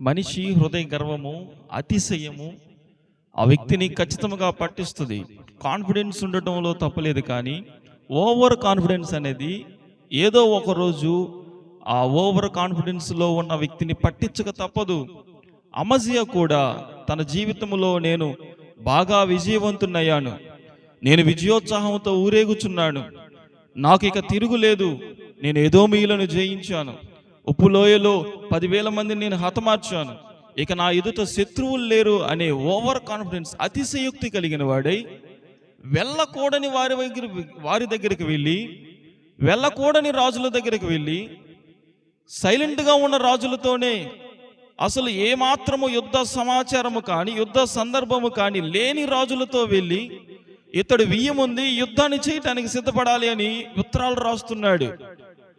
మనిషి హృదయ గర్వము అతిశయము ఆ వ్యక్తిని ఖచ్చితంగా పట్టిస్తుంది. కాన్ఫిడెన్స్ ఉండటంలో తప్పలేదు కానీ ఓవర్ కాన్ఫిడెన్స్ అనేది ఏదో ఒక రోజు ఆ ఓవర్ కాన్ఫిడెన్స్లో ఉన్న వ్యక్తిని పట్టించక తప్పదు. అమజియా కూడా తన జీవితంలో నేను బాగా విజయవంతున్నయ్యాను. నేను విజయోత్సాహంతో ఊరేగుచున్నాను. నాకు ఇక తిరుగులేదు నేను ఏదో మీలను జయించాను. ఉప్పులోయలో పదివేల మందిని నేను హతమార్చాను. ఇక నా ఎదుట శత్రువులు లేరు అనే ఓవర్ కాన్ఫిడెన్స్ అతిశయోక్తి కలిగిన వాడై వెళ్ళకూడని వారి దగ్గర వారి దగ్గరికి వెళ్ళి వెళ్ళకూడని రాజుల దగ్గరికి వెళ్ళి సైలెంట్గా ఉన్న రాజులతోనే అసలు ఏమాత్రము యుద్ధ సమాచారము కానీ యుద్ధ సందర్భము కానీ లేని రాజులతో వెళ్ళి ఇతడు వియ్యముంది యుద్ధాన్ని చేయటానికి సిద్ధపడాలి అని ఉత్తరాలు రాస్తున్నాడు.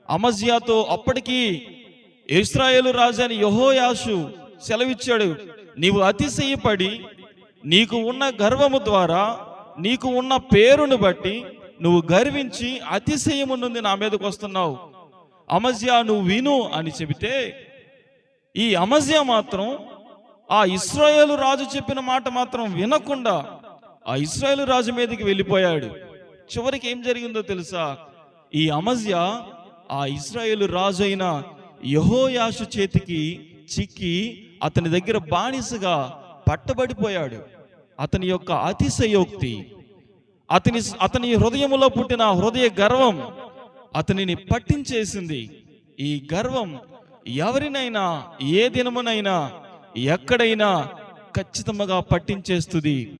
అమజ్యాతో అప్పటికీ ఇస్రాయేలు రాజైన అని యహోయాషు సెలవిచ్చాడు నీవు అతిశయపడి నీకు ఉన్న గర్వము ద్వారా నీకు ఉన్న పేరును బట్టి నువ్వు గర్వించి అతిశయము నుండి నా మీదకు వస్తున్నావు. అమజ్యా నువ్వు విను అని చెబితే ఈ అమజ్యా మాత్రం ఆ ఇస్రాయేలు రాజు చెప్పిన మాట మాత్రం వినకుండా ఆ ఇస్రాయేలు రాజు మీదకి వెళ్ళిపోయాడు. చివరికి ఏం జరిగిందో తెలుసా? ఈ అమజ్యా ఆ ఇస్రాయేలు రాజు అయిన యహోయాషు చేతికి చిక్కి అతని దగ్గర బానిసగా పట్టబడిపోయాడు. అతని యొక్క అతిశయోక్తి అతని అతని హృదయములో పుట్టిన హృదయ గర్వం అతనిని పట్టించేసింది. ఈ గర్వం ఎవరినైనా ఏ దినమునైనా ఎక్కడైనా ఖచ్చితంగా పట్టించేస్తుంది.